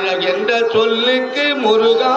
அழகென்ற சொல்லுக்கு முருகா.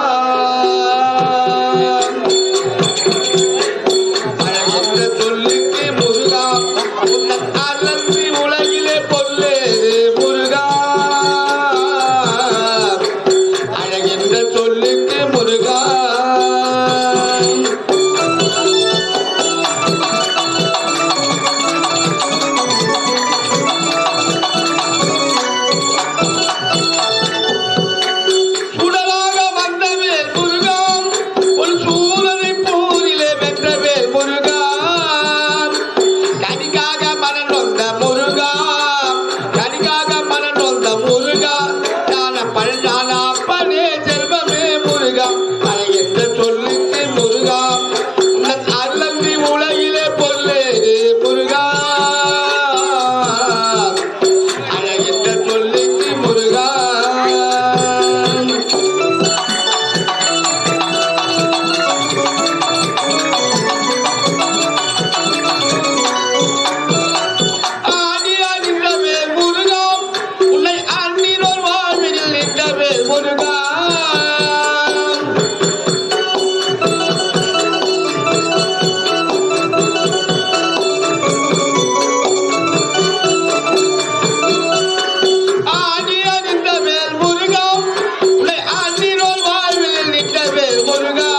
முருகா.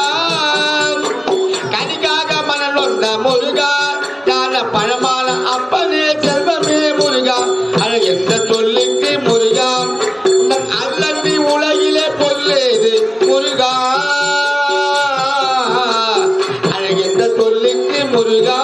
கனிக்காக மனம் நொந்த முருகா. தான பழமான அப்பனே செல்வமே முருகா. அது எந்த சொல்லுக்கு முருகா அல்லத்தி உலகிலே பொல்லேது முருகா. அது எந்த சொல்லுக்கு முருகா.